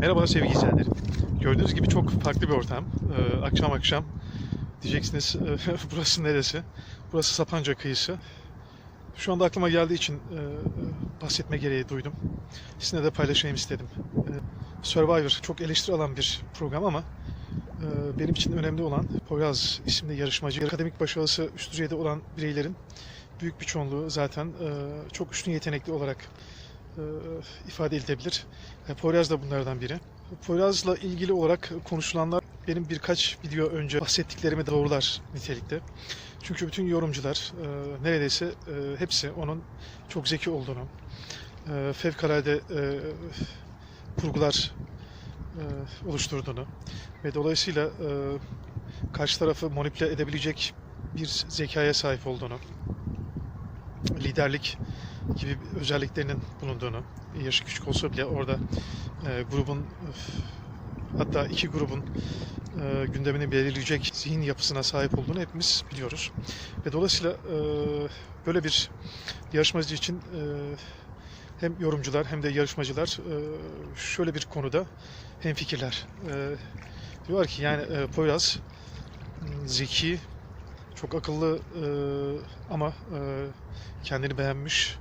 Merhaba sevgili izleyenlerim. Gördüğünüz gibi çok farklı bir ortam. Ee, akşam akşam diyeceksiniz e, burası neresi? Burası Sapanca kıyısı. Şu anda aklıma geldiği için e, bahsetme gereği duydum. Sizinle de paylaşayım istedim. E, Survivor çok eleştiri alan bir program ama e, benim için önemli olan Poyraz isimli yarışmacı, akademik başarısı üst düzeyde olan bireylerin büyük bir çoğunluğu zaten e, çok üstün yetenekli olarak ifade edilebilir. E, Poyraz da bunlardan biri. Poyraz'la ilgili olarak konuşulanlar benim birkaç video önce bahsettiklerimi doğrular nitelikte. Çünkü bütün yorumcular e, neredeyse e, hepsi onun çok zeki olduğunu, e, fevkalade kurgular oluşturduğunu ve dolayısıyla karşı tarafı manipüle edebilecek bir zekaya sahip olduğunu, liderlik gibi özelliklerinin bulunduğunu, yaşı küçük olsa bile orada e, grubun hatta iki grubun e, gündemini belirleyecek zihin yapısına sahip olduğunu hepimiz biliyoruz. Ve dolayısıyla e, böyle bir yarışmacı için e, hem yorumcular hem de yarışmacılar e, şöyle bir konuda hemfikirler. E, diyorlar ki yani e, Poyraz zeki, çok akıllı e, ama e, kendini beğenmiş,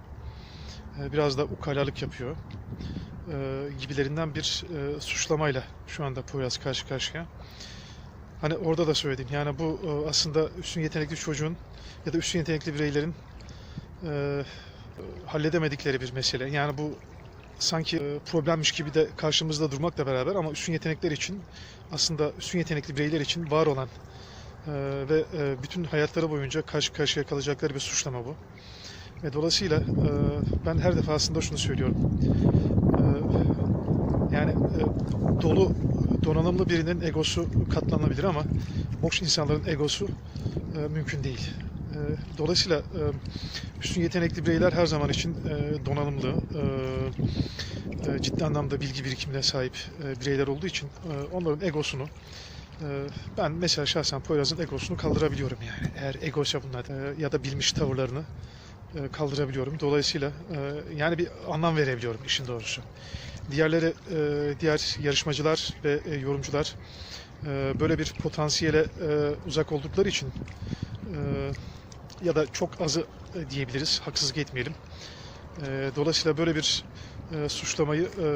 e, biraz da ukalalık yapıyor e, gibilerinden bir e, suçlamayla şu anda Poyraz karşı karşıya. Hani orada da söyledim. Yani bu e, aslında üstün yetenekli çocuğun ya da üstün yetenekli bireylerin e, halledemedikleri bir mesele. Yani bu sanki e, problemmiş gibi de karşımızda durmakla beraber ama üstün yetenekler için aslında üstün yetenekli bireyler için var olan e, ve e, bütün hayatları boyunca karşı karşıya kalacakları bir suçlama bu. Ve dolayısıyla e, ben her defasında şunu söylüyorum. E, yani e, dolu, donanımlı birinin egosu katlanabilir ama boş insanların egosu mümkün değil. Dolayısıyla e, üstün yetenekli bireyler her zaman için donanımlı, ciddi anlamda bilgi birikimine sahip bireyler olduğu için onların egosunu e, ben mesela şahsen Poyraz'ın egosunu kaldırabiliyorum yani. Eğer egoysa bunlar e, ya da bilmiş tavırlarını e, kaldırabiliyorum. Dolayısıyla e, yani bir anlam verebiliyorum işin doğrusu. Diğerleri, e, diğer yarışmacılar ve yorumcular böyle bir potansiyele uzak oldukları için ya da çok azı diyebiliriz, haksızlık etmeyelim. Dolayısıyla böyle bir e, suçlamayı e,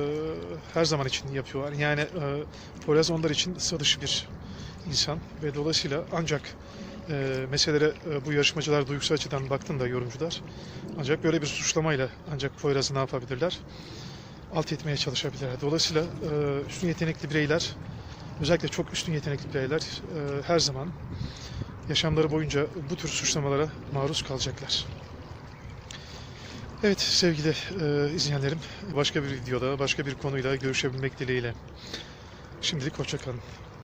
her zaman için yapıyorlar. Yani e, Poyraz onlar için sıra bir insan ve dolayısıyla ancak e, meselelere e, bu yarışmacılar duygusal açıdan baktığında yorumcular ancak böyle bir suçlamayla ancak Poyraz'ı ne yapabilirler? Alt etmeye çalışabilirler. Dolayısıyla e, üstün yetenekli bireyler özellikle çok üstün yetenekli bireyler e, her zaman yaşamları boyunca bu tür suçlamalara maruz kalacaklar. Evet sevgili e, izleyenlerim başka bir videoda başka bir konuyla görüşebilmek dileğiyle. Şimdilik hoşçakalın.